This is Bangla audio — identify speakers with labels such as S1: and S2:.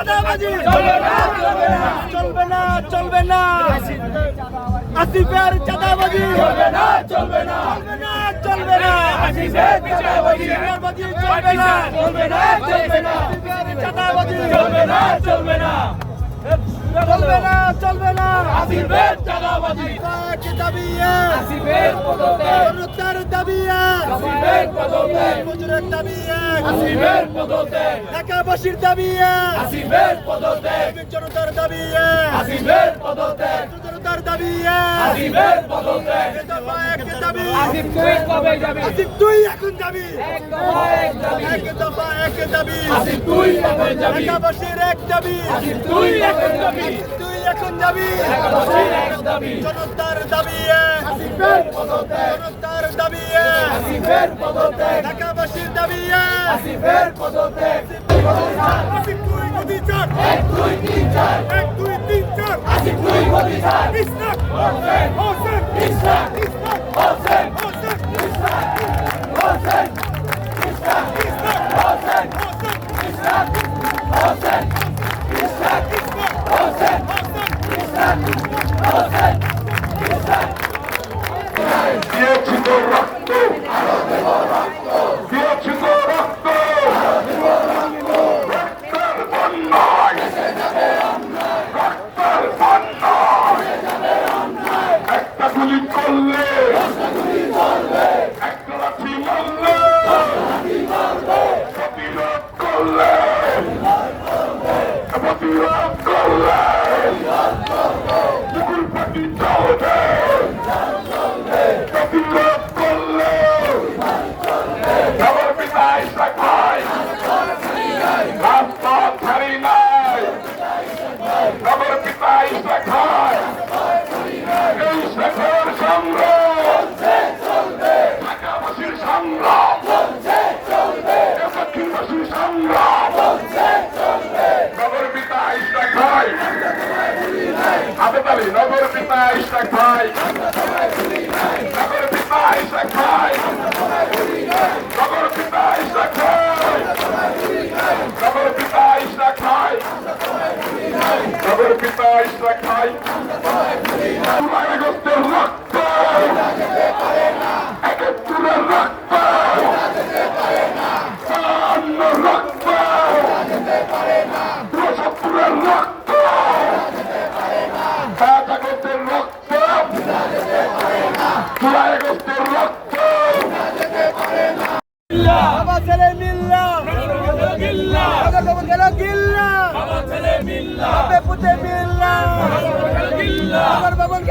S1: চাঁদাবাজি চলবে না চলবে না। চলবে না আসিফের চাঁদাবাজি চলবে না। চলবে না। চলবে না চলবে না। চলবে না চলবে না চলবে না। চলবে না চলবে না। আসিফের চাঁদাবাজি। কি দাবি আসিফের পদত্যাগ। অনুত্তর দাবি আসিফের পদত্যাগ। মজুরের দাবি আসিফের পদত্যাগ। ঢাকাবাসীর দাবি আসিফের পদত্যাগ। জনতার দাবি আসিফের পদত্যাগ। জনতার দাবি আসিফের পদত্যাগ এক দাবি
S2: আসিফ তুই কবে যাবি
S1: আসিফ তুই এখন যাবি
S2: এক দফা এক দাবি
S1: এক দফা এক দাবি
S2: আসিফ তুই কবে যাবি
S1: ঢাকাবাসীর এক দাবি
S2: আসিফ তুই এখন যাবি
S1: তুই এখন যাবি
S2: ঢাকাবাসীর এক দাবি
S1: জনতার দাবি আসিফের পদত্যাগ জনতার দাবি
S2: আসিফের পদত্যাগ
S1: ঢাকাবাসীর দাবি
S2: আসিফের পদত্যাগ
S1: আসিফ তুই গতি চার।
S2: এক দুই তিন চার।
S1: এক দুই তিন চার।
S2: আসিফ তুই গতি চার
S3: Hosen! Hosen! Hosen! viva Cuba. ভাই নগর পিতা ইশাক ভাই নগর পিতা ইশাক ভাই নগর পিতা ইশাক ভাই নগর ভাই তুলায় গোস্তের রক্ত একাত্তরের রক্ত বাহান্ন রক্ত পঁচাত্তরের রক্ত সাদা গোস্তের রক্ত জুলাই গোস্তের রক্ত
S1: বাবা ছেলে মিল্লা। বাবা বাবা গেল।